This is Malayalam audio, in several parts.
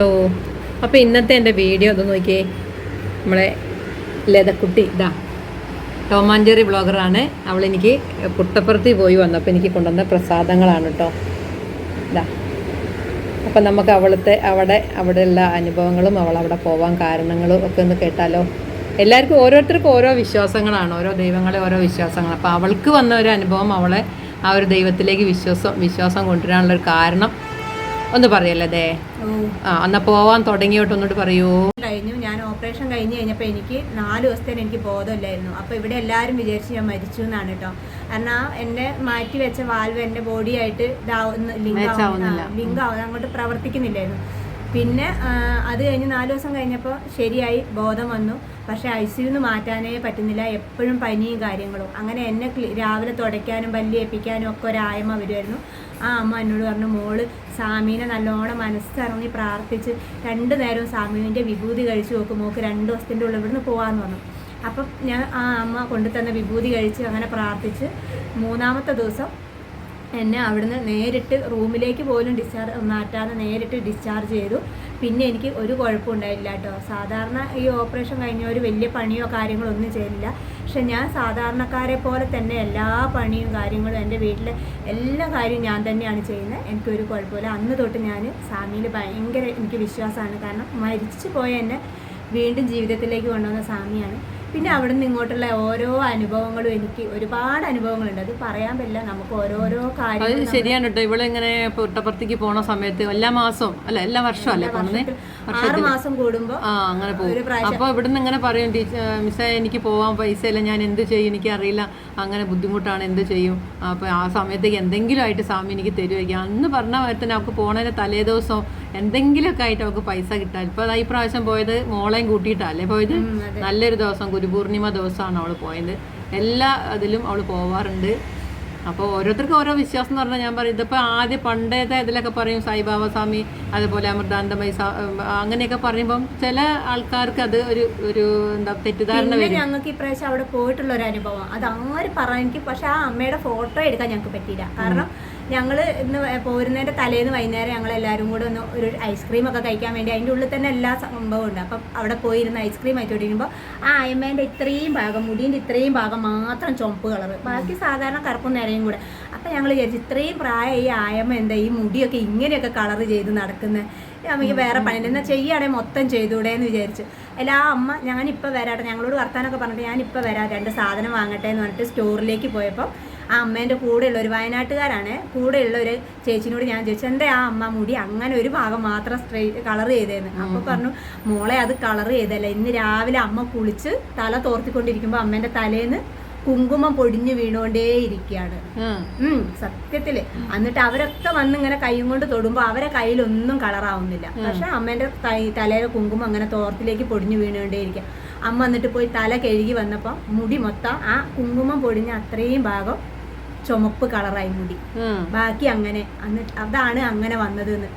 ഹലോ അപ്പോൾ ഇന്നത്തെ എന്റെ വീഡിയോ ഒന്ന് നോക്കിയേ. നമ്മളെ ലതക്കുട്ടി ഇതാ ടോമാഞ്ചേറി ബ്ലോഗറാണ് അവളെനിക്ക് പുട്ടപ്പുറത്ത് പോയി വന്നു. വന്നപ്പോൾ എനിക്ക് കൊണ്ടുവന്ന പ്രസാദങ്ങളാണ് കേട്ടോ ഇതാ അപ്പം നമുക്ക് അവളത്തെ അവിടെ അവിടെയുള്ള അനുഭവങ്ങളും അവൾ അവിടെ പോവാൻ കാരണങ്ങളും ഒക്കെ ഒന്ന് കേട്ടാലോ? എല്ലാവർക്കും ഓരോരുത്തർക്കും ഓരോ വിശ്വാസങ്ങളാണ് ഓരോ ദൈവങ്ങളെ ഓരോ വിശ്വാസങ്ങൾ അപ്പോൾ അവൾക്ക് വന്ന ഒരു അനുഭവം അവളെ ആ ഒരു ദൈവത്തിലേക്ക് വിശ്വാസം വിശ്വാസം കൊണ്ടുവരാനുള്ള ഒരു കാരണം ഒന്ന് പറയല്ലേ ആ എന്നാ പോവാൻ തുടങ്ങിയോട്ട് ഒന്നുകൂടി പറയൂ. കഴിഞ്ഞു. ഞാൻ ഓപ്പറേഷൻ കഴിഞ്ഞ് കഴിഞ്ഞപ്പോൾ എനിക്ക് നാല് ദിവസത്തേന് എനിക്ക് ബോധമില്ലായിരുന്നു. അപ്പോൾ ഇവിടെ എല്ലാവരും വിചാരിച്ച് ഞാൻ മരിച്ചു എന്നാണ് കേട്ടോ കാരണം ആ എന്നെ മാറ്റി വെച്ച വാൽവ് എന്റെ ബോഡിയായിട്ട് ഇതാവുന്ന ലിങ്ക് ആവുന്നില്ല. ലിങ്ക് ആവുന്ന അങ്ങോട്ട് പ്രവർത്തിക്കുന്നില്ലായിരുന്നു. പിന്നെ അത് കഴിഞ്ഞ് നാല് ദിവസം കഴിഞ്ഞപ്പോൾ ശരിയായി ബോധം വന്നു. പക്ഷേ ഐ സിയുന്ന് മാറ്റാനേ പറ്റുന്നില്ല. എപ്പോഴും പനിയും കാര്യങ്ങളും. അങ്ങനെ എന്നെ രാവിലെ തുടയ്ക്കാനും പല്ലി ഏൽപ്പിക്കാനും ഒക്കെ ഒരായ്മ വരുമായിരുന്നു ആ അമ്മ എന്നോട് പറഞ്ഞു മോൾ സാമീനെ നല്ലോണം മനസ്സിറങ്ങി പ്രാർത്ഥിച്ച് രണ്ട് നേരവും സാമീനിന്റെ വിഭൂതി കഴിച്ചു നോക്കും. മോക്ക് രണ്ട് ദിവസത്തിന്റെ ഉള്ളിൽ ഇവിടുന്ന് പോകാമെന്ന് പറഞ്ഞു. അപ്പം ഞാൻ ആ അമ്മ കൊണ്ടുതന്ന വിഭൂതി കഴിച്ച് അങ്ങനെ പ്രാർത്ഥിച്ച് മൂന്നാമത്തെ ദിവസം എന്നെ അവിടുന്ന് നേരിട്ട് റൂമിലേക്ക് പോലും ഡിസ്ചാർജ് മാറ്റാതെ നേരിട്ട് ഡിസ്ചാർജ് ചെയ്തു. പിന്നെ എനിക്ക് ഒരു കുഴപ്പം ഉണ്ടായില്ല കേട്ടോ. സാധാരണ ഈ ഓപ്പറേഷൻ കഴിഞ്ഞ ഒരു വലിയ പണിയോ കാര്യങ്ങളോ ഒന്നും ചെയ്തില്ല. പക്ഷെ ഞാൻ സാധാരണക്കാരെ പോലെ തന്നെ എല്ലാ പണിയും കാര്യങ്ങളും എന്റെ വീട്ടിലെ എല്ലാ കാര്യവും ഞാൻ തന്നെയാണ് ചെയ്യുന്നത്. എനിക്കൊരു കുഴപ്പമില്ല. അന്ന് തൊട്ട് ഞാൻ സാമിയിൽ ഭയങ്കര എനിക്ക് വിശ്വാസമാണ്. കാരണം മരിച്ചു പോയ എന്നെ വീണ്ടും ജീവിതത്തിലേക്ക് കൊണ്ടുവന്ന സാമിയാണ് പിന്നെ അവിടെ നിന്ന് ഇങ്ങോട്ടുള്ള ഓരോ അനുഭവങ്ങളും എനിക്ക് ഒരുപാട് അനുഭവങ്ങളുണ്ട്. അത് പറയാൻ പറ്റില്ല. നമുക്ക് ഓരോരോ കാര്യങ്ങൾ ശരിയാണ് കേട്ടോ. ഇവളിങ്ങനെ പുട്ടപ്പുറത്തേക്ക് പോണ സമയത്ത് എല്ലാ മാസവും അല്ല എല്ലാ വർഷവും അല്ലേ പോണേ ആറ് മാസം കൂടുമ്പോൾ ആ അങ്ങനെ പോകും. അപ്പൊ ഇവിടുന്ന് ഇങ്ങനെ പറയും ടീച്ചർ മിസ്സേ എനിക്ക് പോവാൻ പൈസ ഇല്ല. ഞാൻ എന്ത് ചെയ്യും? എനിക്ക് അറിയില്ല അങ്ങനെ ബുദ്ധിമുട്ടാണ്. എന്ത് ചെയ്യും? അപ്പൊ ആ സമയത്തേക്ക് എന്തെങ്കിലും ആയിട്ട് സ്വാമി എനിക്ക് തരുമായിരിക്കും അന്ന് പറഞ്ഞ മാതിരി അവൾക്ക് പോണതിന് തലേ ദിവസം എന്തെങ്കിലുമൊക്കെ ആയിട്ട് അവൾക്ക് പൈസ കിട്ടാൻ. ഇപ്പൊ ഈ പ്രാവശ്യം പോയത് മോളെയും കൂട്ടിയിട്ടല്ലേ പോയത്? നല്ലൊരു ദിവസം ഗുരുപൂർണിമ ദിവസമാണ് അവൾ പോയത്. എല്ലാ ഇതിലും അവൾ പോവാറുണ്ട്. അപ്പോൾ ഓരോരുത്തർക്കും ഓരോ വിശ്വാസം എന്ന് പറഞ്ഞാൽ ഞാൻ പറയും ഇതിപ്പോൾ ആദ്യം പണ്ടേത്തെ ഇതിലൊക്കെ പറയും സായിബാബ സ്വാമി അതുപോലെ അമൃതാനന്ദമയി അങ്ങനെയൊക്കെ പറയുമ്പം ചില ആൾക്കാർക്ക് അത് ഒരു ഒരു എന്താ തെറ്റിദ്ധാരണ ഞങ്ങൾക്ക് ഇപ്രാവശ്യം അവിടെ പോയിട്ടുള്ള ഒരു അനുഭവം. അത് ആര് എനിക്ക് പക്ഷെ ആ അമ്മയുടെ ഫോട്ടോ എടുക്കാൻ ഞങ്ങൾക്ക് പറ്റിയില്ല. കാരണം ഞങ്ങൾ ഇന്ന് പോരുന്നതിന്റെ തലേന്ന് വൈകുന്നേരം ഞങ്ങൾ എല്ലാവരും കൂടെ ഒന്ന് ഒരു ഐസ്ക്രീം ഒക്കെ കഴിക്കാൻ വേണ്ടി അതിന്റെ ഉള്ളിൽ തന്നെ എല്ലാ സംഭവം ഉണ്ട്. അപ്പം അവിടെ പോയിരുന്ന ഐസ്ക്രീം ആയിട്ടോടിക്കുമ്പോൾ ആ അയമേന്റെ ഇത്രയും ഭാഗം മുടീന്റെ ഇത്രയും ഭാഗം മാത്രം ചുമപ്പ് കളർ ബാക്കി സാധാരണ കറുപ്പും നേരെയും കൂടെ. അപ്പം ഞങ്ങൾ വിചാരിച്ചു ഇത്രയും പ്രായം ഈ ആയമ്മ എന്താ ഈ മുടിയൊക്കെ ഇങ്ങനെയൊക്കെ കളർ ചെയ്ത് നടക്കുന്നത് നമുക്ക് വേറെ പണി എന്നാൽ ചെയ്യുകയാണെങ്കിൽ മൊത്തം ചെയ്തൂടെ എന്ന് വിചാരിച്ചു. എല്ലാ അമ്മ ഞാനിപ്പോൾ വരാട്ടെ. ഞങ്ങളോട് വർത്താനൊക്കെ പറഞ്ഞിട്ട് ഞാനിപ്പോൾ വരാം. രണ്ട് സാധനം വാങ്ങട്ടെ എന്ന് പറഞ്ഞിട്ട് സ്റ്റോറിലേക്ക് പോയപ്പോൾ ആ അമ്മേന്റെ കൂടെയുള്ള ഒരു വയനാട്ടുകാരാണ്. കൂടെയുള്ള ഒരു ചേച്ചിനോട് ഞാൻ ചോദിച്ചു എന്താ ആ അമ്മ മുടി? അങ്ങനെ ഒരു ഭാഗം മാത്രം സ്ട്രെയിറ്റ് കളർ ചെയ്തേന്ന്. അപ്പോൾ പറഞ്ഞു മോളെ അത് കളർ ചെയ്തല്ല. ഇന്ന് രാവിലെ അമ്മ കുളിച്ച് തല തോർത്തിക്കൊണ്ടിരിക്കുമ്പോൾ അമ്മേന്റെ തലേന്ന് കുങ്കുമം പൊടിഞ്ഞു വീണുകൊണ്ടേ ഇരിക്കുകയാണ് ഉം. ഉം സത്യത്തിൽ. എന്നിട്ട് അവരൊക്കെ വന്ന് ഇങ്ങനെ കൈയും കൊണ്ട് തൊടുമ്പോ അവരെ കയ്യിലൊന്നും കളറാവുന്നില്ല പക്ഷെ അമ്മേന്റെ തലയിലെ കുങ്കുമം അങ്ങനെ തോർത്തിലേക്ക് പൊടിഞ്ഞു വീണുകൊണ്ടേയിരിക്കുക അമ്മ എന്നിട്ട് പോയി തല കഴുകി വന്നപ്പോൾ മുടി മൊത്തം ആ കുങ്കുമം പൊടിഞ്ഞ അത്രയും ഭാഗം ചുമപ്പ് കളറായി മുടി. ബാക്കി അങ്ങനെ എന്നിട്ട് അതാണ് അങ്ങനെ വന്നത് എന്ന്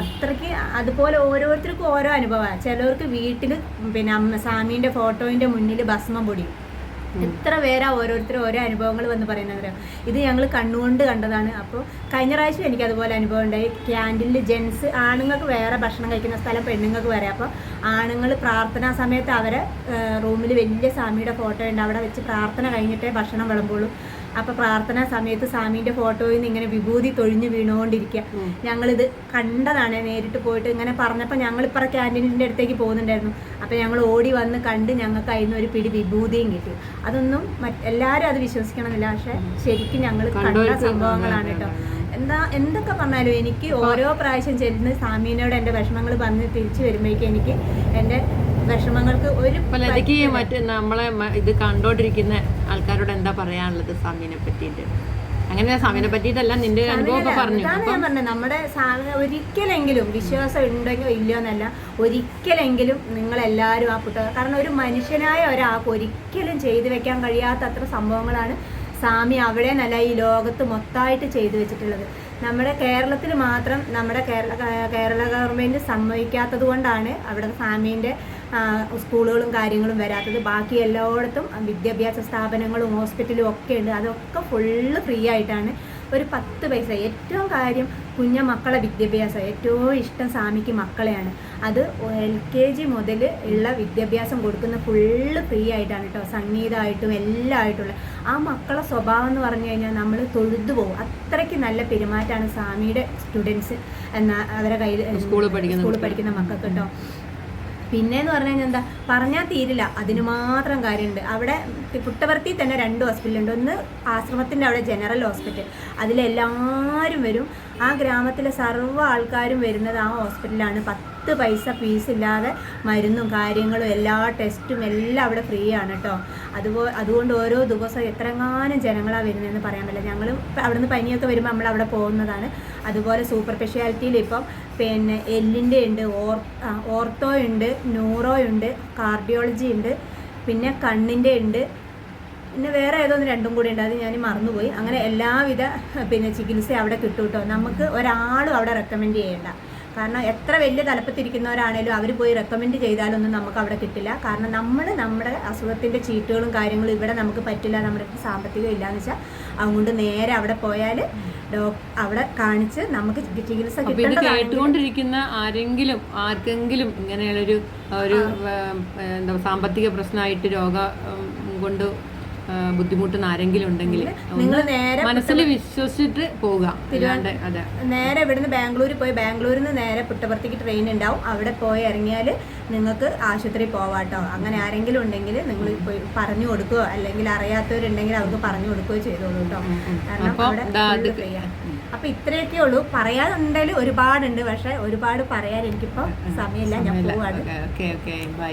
അത്രയ്ക്ക് അത്രയ്ക്ക് അതുപോലെ ഓരോരുത്തർക്കും ഓരോ അനുഭവമാണ് ചിലവർക്ക് വീട്ടിൽ പിന്നെ അമ്മ സ്വാമീന്റെ ഫോട്ടോയിന്റെ മുന്നിൽ ഭസ്മം പൊടിയും. എത്ര പേരാ ഓരോരുത്തരും ഓരോ അനുഭവങ്ങൾ വന്ന് പറയുന്നത് ഇത് ഞങ്ങൾ കണ്ണുകൊണ്ട് കണ്ടതാണ്. അപ്പോൾ കഴിഞ്ഞ പ്രാവശ്യം എനിക്ക് അതുപോലെ അനുഭവം ഉണ്ടായി. ക്യാന്റീനിൽ ജെൻസ് ആണുങ്ങൾക്ക് വേറെ ഭക്ഷണം കഴിക്കുന്ന സ്ഥലം പെണ്ണുങ്ങൾക്ക് വേറെ. അപ്പോൾ ആണുങ്ങൾ പ്രാർത്ഥനാ സമയത്ത് അവരെ റൂമിൽ വലിയ സ്വാമിയുടെ ഫോട്ടോ ഉണ്ട്. അവിടെ വെച്ച് പ്രാർത്ഥന കഴിഞ്ഞിട്ടേ ഭക്ഷണം വിളമ്പുള്ളൂ. അപ്പോൾ പ്രാർത്ഥനാ സമയത്ത് സ്വാമീന്റെ ഫോട്ടോയിൽ നിന്ന് ഇങ്ങനെ വിഭൂതി തൊഴിഞ്ഞു വീണുകൊണ്ടിരിക്കുക. ഞങ്ങളിത് കണ്ടതാണ് നേരിട്ട് പോയിട്ട്. ഇങ്ങനെ പറഞ്ഞപ്പോൾ ഞങ്ങൾ ഇപ്പറ ക്യാന്റീനിന്റെ അടുത്തേക്ക് പോകുന്നുണ്ടായിരുന്നു. അപ്പോൾ ഞങ്ങൾ ഓടി വന്ന് കണ്ട് ഞങ്ങൾക്ക് അതിന് ഒരു പിടി വിഭൂതിയും കിട്ടി. അതൊന്നും എല്ലാവരും അത് വിശ്വസിക്കണമെന്നില്ല. പക്ഷെ ശരിക്കും ഞങ്ങൾ കണ്ട സംഭവങ്ങളാണ് കേട്ടോ. എന്താ എന്തൊക്കെ പറഞ്ഞാലും എനിക്ക് ഓരോ പ്രാവശ്യം ചെല്ലുന്ന സ്വാമീനോട് എന്റെ വിഷമങ്ങൾ പറഞ്ഞ് തിരിച്ചു വരുമ്പോഴേക്കും എനിക്ക് എന്റെ വിഷമങ്ങൾക്ക് ഒരു ലതയ്ക്ക് മറ്റേ നമ്മളെ ഇത് കണ്ടോണ്ടിരിക്കുന്ന ആൾക്കാരോട് എന്താ പറയാനുള്ളത് സ്വാമിനെ പറ്റിയിട്ട്? അങ്ങനെ സ്വാമിനെ പറ്റിയിട്ടല്ല നിന്റെ അനുഭവം ഒക്കെ പറഞ്ഞു. ഞാൻ പറഞ്ഞത്. നമ്മുടെ ഒരിക്കലെങ്കിലും വിശ്വാസം ഉണ്ടെങ്കിലോ ഇല്ലയോ എന്നല്ല ഒരിക്കലെങ്കിലും നിങ്ങൾ എല്ലാവരും ആ പുട്ട കാരണം ഒരു മനുഷ്യനായ ഒരാൾക്ക് ഒരിക്കലും ചെയ്തു വെക്കാൻ കഴിയാത്ത അത്ര സംഭവങ്ങളാണ് സ്വാമി അവിടെ നല്ല ഈ ലോകത്ത് മൊത്തമായിട്ട് ചെയ്തു വെച്ചിട്ടുള്ളത്. നമ്മുടെ കേരളത്തിൽ മാത്രം നമ്മുടെ കേരള കേരള ഗവൺമെന്റ് സമ്മതിക്കാത്തത് കൊണ്ടാണ് അവിടെ സ്വാമീന്റെ സ്കൂളുകളും കാര്യങ്ങളും വരാത്തത്. ബാക്കി എല്ലായിടത്തും വിദ്യാഭ്യാസ സ്ഥാപനങ്ങളും ഹോസ്പിറ്റലും ഒക്കെ ഉണ്ട്. അതൊക്കെ ഫുള്ള് ഫ്രീ ആയിട്ടാണ് ഒരു പത്ത് പൈസ. ഏറ്റവും കാര്യം കുഞ്ഞ മക്കളെ വിദ്യാഭ്യാസം. ഏറ്റവും ഇഷ്ടം സ്വാമിക്ക് മക്കളെയാണ്. അത് എൽ കെ ജി മുതൽ ഉള്ള വിദ്യാഭ്യാസം കൊടുക്കുന്ന ഫുള്ള് ഫ്രീ ആയിട്ടാണ് കേട്ടോ സംഗീതമായിട്ടും എല്ലാം ആയിട്ടുള്ള. ആ മക്കളെ സ്വഭാവം എന്ന് പറഞ്ഞു കഴിഞ്ഞാൽ നമ്മൾ തൊഴുതു പോകും. അത്രയ്ക്ക് നല്ല പെരുമാറ്റമാണ് സ്വാമിയുടെ സ്റ്റുഡൻസ് എന്ന അവരെ കയ്യിൽ സ്കൂളിൽ പഠിക്കുന്ന മക്കൾക്ക് കേട്ടോ പിന്നെ എന്ന് പറഞ്ഞു കഴിഞ്ഞാൽ എന്താ? പറഞ്ഞാൽ തീരില്ല. അതിന് മാത്രം കാര്യമുണ്ട് അവിടെ പുട്ടവർത്തി തന്നെ രണ്ട് ഹോസ്പിറ്റലുണ്ട്. ഒന്ന് ആശ്രമത്തിന്റെ അവിടെ ജനറൽ ഹോസ്പിറ്റൽ. അതിലെല്ലാവരും വരും. ആ ഗ്രാമത്തിലെ സർവ ആൾക്കാരും വരുന്നത് ആ ഹോസ്പിറ്റലാണ്. പത്ത് പൈസ ഫീസില്ലാതെ മരുന്നും കാര്യങ്ങളും എല്ലാ ടെസ്റ്റും എല്ലാം അവിടെ ഫ്രീ ആണ് കേട്ടോ അതുപോലെ അതുകൊണ്ട് ഓരോ ദിവസം എത്രങ്ങാനും ജനങ്ങളാണ് വരുന്നതെന്ന് പറയാൻ പറ്റില്ല. ഞങ്ങൾ അവിടെ നിന്ന് പനിയൊക്കെ വരുമ്പോൾ നമ്മൾ അവിടെ പോകുന്നതാണ്. അതുപോലെ സൂപ്പർ സ്പെഷ്യാലിറ്റിയിൽ ഇപ്പം പിന്നെ എല്ലിന്റെ ഉണ്ട് ഓർ ഓർത്തോ ഉണ്ട് ന്യൂറോ ഉണ്ട് കാർഡിയോളജി ഉണ്ട് പിന്നെ കണ്ണിന്റെ ഉണ്ട് പിന്നെ വേറെ ഏതോ ഒന്ന് രണ്ടും കൂടി ഉണ്ട്. അത് ഞാൻ മറന്നുപോയി. അങ്ങനെ എല്ലാവിധ പിന്നെ ചികിത്സ അവിടെ കിട്ടും കേട്ടോ നമുക്ക് ഒരാളും അവിടെ റെക്കമെൻഡ് ചെയ്യേണ്ട. കാരണം എത്ര വലിയ തലപ്പത്തിരിക്കുന്നവരാണേലും അവർ പോയി റെക്കമെൻഡ് ചെയ്താലൊന്നും നമുക്ക് അവിടെ കിട്ടില്ല. കാരണം നമ്മൾ നമ്മുടെ അസുഖത്തിന്റെ ചീട്ടുകളും കാര്യങ്ങളും ഇവിടെ നമുക്ക് പറ്റില്ല നമ്മുടെ സാമ്പത്തികം ഇല്ലയെന്ന് വെച്ചാൽ അതുകൊണ്ട് നേരെ അവിടെ പോയാൽ അവിടെ കാണിച്ച് നമുക്ക് ചികിത്സ ഇത് കേട്ടുകൊണ്ടിരിക്കുന്ന ആരെങ്കിലും ആർക്കെങ്കിലും ഇങ്ങനെയുള്ളൊരു ഒരു എന്താ സാമ്പത്തിക പ്രശ്നമായിട്ട് രോഗം കൊണ്ട് ബുദ്ധിമുട്ടുന്ന ആരെങ്കിലും ഉണ്ടെങ്കിൽ നിങ്ങൾ നേരെ മനസ്സിൽ വിശ്വസിച്ചിട്ട് പോകാം അതെ. നേരെ ഇവിടുന്ന് ബാംഗ്ലൂരിൽ പോയി. ബാംഗ്ലൂരിൽ നിന്ന് നേരെ പുട്ടപ്പുറത്തേക്ക് ട്രെയിൻ ഉണ്ടാവും. അവിടെ പോയി ഇറങ്ങിയാൽ നിങ്ങൾക്ക് ആശുപത്രി പോവാട്ടോ അങ്ങനെ ആരെങ്കിലും ഉണ്ടെങ്കിൽ നിങ്ങൾ പോയി പറഞ്ഞു കൊടുക്കുകയോ അല്ലെങ്കിൽ അറിയാത്തവരുണ്ടെങ്കിൽ അവർക്ക് പറഞ്ഞു കൊടുക്കുകയോ ചെയ്തോളൂ കേട്ടോ. കാരണം അപ്പൊ ഇത്രയൊക്കെ ഉള്ളൂ. പറയാനുണ്ടെങ്കിൽ ഒരുപാടുണ്ട്. പക്ഷെ ഒരുപാട് പറയാൻ എനിക്കിപ്പോ സമയമില്ല. ഞാൻ പോവാണ്. ബൈ